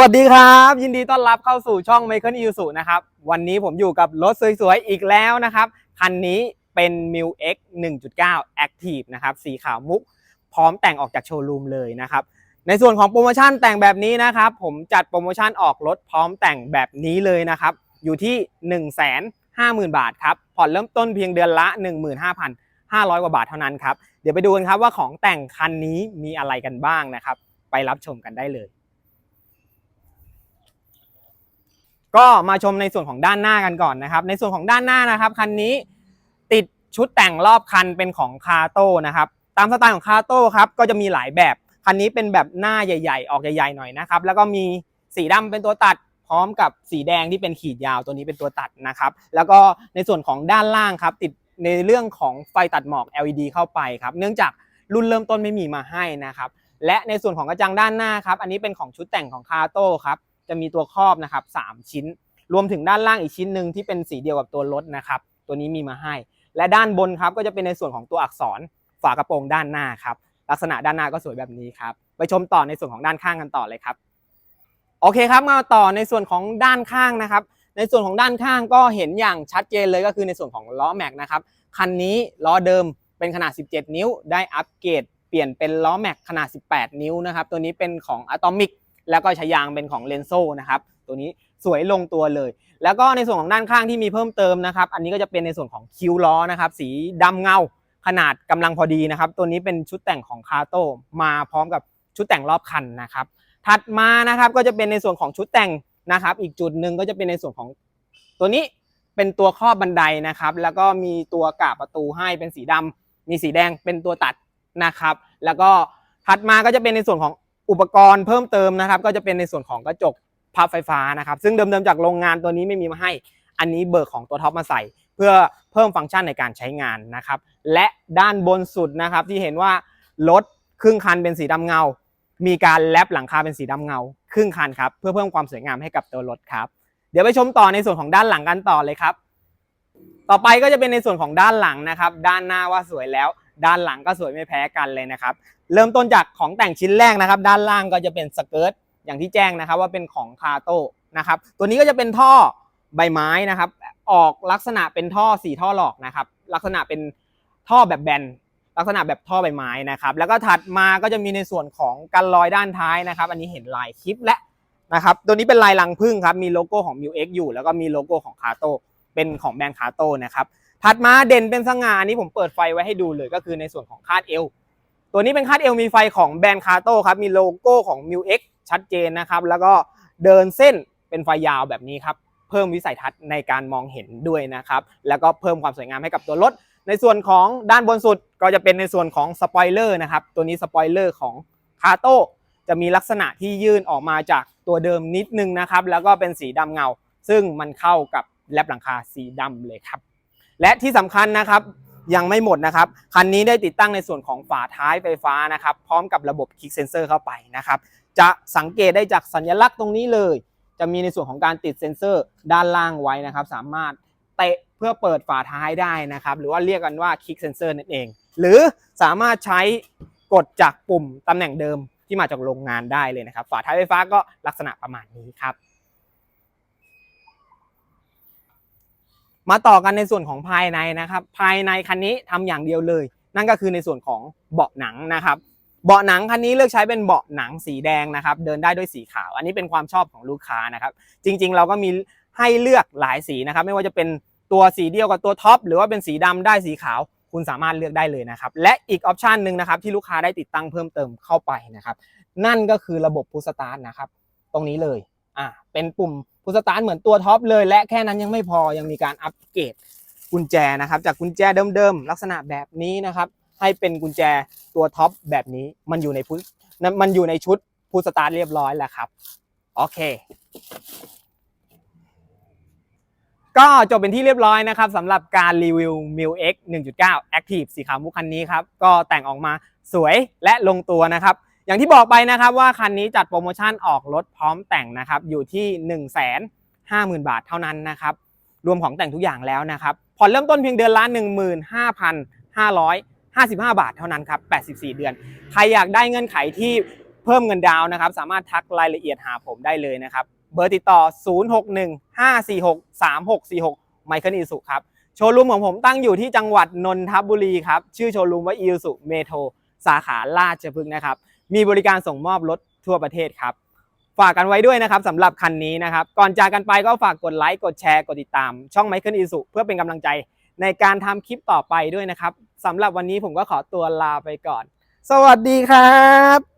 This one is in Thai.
วัสดีครับ ยินดีต้อนรับเข้าสู่ช่อง m i c h a e l i u s u นะครับ วันนี้ผมอยู่กับรถสวยๆ อีกแล้วนะครับ คันนี้เป็น m i l X 1.9 Active นะครับ สีขาวมุก พร้อมแต่งออกจากโชว์รูมเลยนะครับ ในส่วนของโปรโมชั่นแต่งแบบนี้นะครับ ผมจัดโปรโมชั่นออกรถพร้อมแต่งแบบนี้เลยนะครับ อยู่ที่ 1 5 0 0 0 0 บาทครับ ผ่อนเริ่มต้นเพียงเดือนละ 15,500 กว่าบาทเท่านั้นครับ เดี๋ยวไปดูกันครับว่าของแต่งคันนี้มีอะไรกันบ้างนะครับ ไปรับชมกันได้เลย ก็มาชมในส่วนของด้านหน้ากันก่อนนะครับ ในส่วนของด้านหน้านะครับคันนี้ติดชุดแต่งรอบคันเป็นของคาโต้นะครับ ตามสไตล์ของคาโต้ครับก็จะมีหลายแบบคันนี้เป็นแบบหน้าใหญ่ ๆ ออกใหญ่ๆหน่อยนะครับ แล้วก็มีสีดำเป็นตัวตัดพร้อมกับสีแดงที่เป็นขีดยาวตัวนี้เป็นตัวตัดนะครับ แล้วก็ในส่วนของด้านล่างครับ ติดในเรื่องของไฟตัดหมอก LED เข้าไปครับ เนื่องจากรุ่นเริ่มต้นไม่มีมาให้นะครับ และในส่วนของกระจังด้านหน้าครับ อันนี้เป็นของชุดแต่งของคาโต้ครับ จะมีตัวครอบนะครับ3ชิ้น รวมถึงด้านล่างอีกชิ้นหนึ่งที่เป็นสีเดียวกับตัวรถนะครับ ตัวนี้มีมาให้ และด้านบนครับก็จะเป็นในส่วนของตัวอักษรฝากระโปรงด้านหน้าครับลักษณะด้านหน้าก็สวยแบบนี้ครับไปชมต่อในส่วนของด้านข้างกันต่อเลยครับ โอเคครับมาต่อในส่วนของด้านข้างนะครับ ในส่วนของด้านข้างก็เห็นอย่างชัดเจนเลยก็คือในส่วนของล้อแม็กนะครับคันนี้ล้อเดิมเป็นขนาด 17 นิ้ว ได้อัปเกรดเปลี่ยนเป็นล้อแม็กขนาด 18 นิ้วนะครับ ตัวนี้เป็นของ Atomic แล้วก็ใชายางเป็นของเลนโซนะครับตัวนี้สวยลงตัวเลย แล้วก็ในส่วนของด้านข้างที่มีเพิ่มเติมนะครับ อันนี้ก็จะเป็นในส่วนของคิ้วล้อนะครับ สีดำเงาขนาดกำลังพอดีนะครับ ตัวนี้เป็นชุดแต่งของคาโต้มาพร้อมกับชุดแต่งรอบคันนะครับ ถัดมานะครับก็จะเป็นในส่วนของชุดแต่งนะครับ อีกจุดหนึ่งก็จะเป็นในส่วนของตัวนี้เป็นตัวครอบบันไดนะครับ แล้วก็มีตัวกาบประตูให้เป็นสีดำมีสีแดงเป็นตัวตัดนะครับ แล้วก็ถัดมาก็จะเป็นในส่วนของ อุปกรณ์เพิ่มเติมนะครับ ก็จะเป็นในส่วนของกระจกพับไฟฟ้านะครับ ซึ่งเดิมๆจากโรงงานตัวนี้ไม่มีมาให้ อันนี้เบิกของตัวท็อปมาใส่ เพื่อเพิ่มฟังก์ชันในการใช้งานนะครับ และด้านบนสุดนะครับที่เห็นว่ารถครึ่งคันเป็นสีดำเงา มีการแลปหลังคาเป็นสีดำเงา ครึ่งคันครับเพื่อเพิ่มความสวยงามให้กับตัวรถครับ เดี๋ยวไปชมต่อในส่วนของด้านหลังกันต่อเลยครับ ต่อไปก็จะเป็นในส่วนของด้านหลังนะครับ ด้านหน้าว่าสวยแล้ว ด้านหลังก็สวยไม่แพ้กันเลยนะครับ เริ่มต้นจากของแต่งชิ้นแรกนะครับ ด้านล่างก็จะเป็นสเกิร์ตอย่างที่แจ้งนะครับ ว่าเป็นของคาโต้นะครับ ตัวนี้ก็จะเป็นท่อใบไม้นะครับ ออกลักษณะเป็นท่อสี่ท่อหลอกนะครับ ลักษณะเป็นท่อแบบแบนลักษณะแบบท่อใบไม้นะครับ แล้วก็ถัดมาก็จะมีในส่วนของกันลอยด้านท้ายนะครับ อันนี้เห็นลายคลิปและนะครับ ตัวนี้เป็นลายลังพึ่งครับ มีโลโก้ของ m ิวเอยู่ แล้วก็มีโลโก้ของคาโต้เป็นของแบรนด์คาโต้นะครับ ถัดมาเด่นเป็นสง่าอันนี้ผมเปิดไฟไว้ให้ดูเลยก็คือในส่วนของคาดเอวตัวนี้เป็นคาดเอวมีไฟของแบรนด์คาโต้ครับมีโลโก้ของ m ิวเชัดเจนนะครับ แล้วก็เดินเส้นเป็นไฟยาวแบบนี้ครับเพิ่มวิสัยทัศน์ในการมองเห็นด้วยนะครับ แล้วก็เพิ่มความสวยงามให้กับตัวรถ ในส่วนของด้านบนสุดก็จะเป็นในส่วนของสปอยเลอร์นะครับตัวนี้สปอยเลอร์ของคาโต้จะมีลักษณะที่ยื่นออกมาจากตัวเดิมนิดนึงนะครับ แล้วก็เป็นสีดำเงา ซึ่งมันเข้ากับแลบหลังคาสีดำเลยครับ และที่สำคัญนะครับยังไม่หมดนะครับ คันนี้ได้ติดตั้งในส่วนของฝาท้ายไฟฟ้านะครับ พร้อมกับระบบคลิกเซนเซอร์เข้าไปนะครับ จะสังเกตได้จากสัญลักษณ์ตรงนี้เลย จะมีในส่วนของการติดเซ็นเซอร์ด้านล่างไว้นะครับ สามารถเตะเพื่อเปิดฝาท้ายได้นะครับ หรือว่าเรียกกันว่าคลิกเซนเซอร์นั่นเอง หรือสามารถใช้กดจากปุ่มตำแหน่งเดิมที่มาจากโรงงานได้เลยนะครับ ฝาท้ายไฟฟ้าก็ลักษณะประมาณนี้ครับ มาต่อกันในส่วนของภายในนะครับ ภายในคันนี้ทำอย่างเดียวเลย นั่นก็คือในส่วนของเบาะหนังนะครับ เบาะหนังคันนี้เลือกใช้เป็นเบาะหนังสีแดงนะครับ เดินได้ด้วยสีขาว อันนี้เป็นความชอบของลูกค้านะครับ จริงๆ เราก็มีให้เลือกหลายสีนะครับ ไม่ว่าจะเป็นตัวสีเดียวกับตัวท็อปหรือว่าเป็นสีดำได้สีขาว คุณสามารถเลือกได้เลยนะครับ และอีกออปชันหนึ่งนะครับที่ลูกค้าได้ติดตั้งเพิ่มเติมเข้าไปนะครับ นั่นก็คือระบบพุสตาร์ทนะครับ ตรงนี้เลยอ่าเป็นปุ่ม พุชสตาร์ทเหมือนตัวท็อปเลย และแค่นั้นยังไม่พอยังมีการอัปเกรดกุญแจนะครับ จากกุญแจเดิมๆลักษณะแบบนี้นะครับ ให้เป็นกุญแจตัวท็อปแบบนี้มันอยู่ในพุชมันอยู่ในชุดพุชสตาร์ทเรียบร้อยแล้วครับโอเคก็จบเป็นที่เรียบร้อยนะครับสำหรับการรีวิว m i l X 1.9 Active สีขาวมุกคันนี้ครับ ก็แต่งออกมาสวยและลงตัวนะครับ อย่างที่บอกไปนะครับว่าคันนี้จัดโปรโมชั่นออกรถพร้อมแต่งนะครับอยู่ที่ 1 5 0 0 0 0 บาทเท่านั้นนะครับรวมของแต่งทุกอย่างแล้วนะครับผ่อนเริ่มต้นเพียงเดือนละ15,555 บาทเท่านั้นครับ84 เดือน ใครอยากได้เงื่อนไขที่เพิ่มเงินดาวนะครับสามารถทักรายละเอียดหาผมได้เลยนะครับเบอร์ติดต่อ 0615463646 ไมเคิลอิสุครับ โชว์รูมของผมตั้งอยู่ที่จังหวัดนนทบุรีครับ ชื่อโชว์รูมว่าอิสุเมโทรสาขาราชพฤกษ์นะครับ มีบริการส่งมอบรถทั่วประเทศครับ ฝากกันไว้ด้วยนะครับสำหรับคันนี้นะครับ ก่อนจากกันไปก็ฝากกดไลค์กดแชร์กดติดตาม ช่องไมเคิลอิสุเพื่อเป็นกำลังใจในการทำคลิปต่อไปด้วยนะครับสำหรับวันนี้ผมก็ขอตัวลาไปก่อน สวัสดีครับ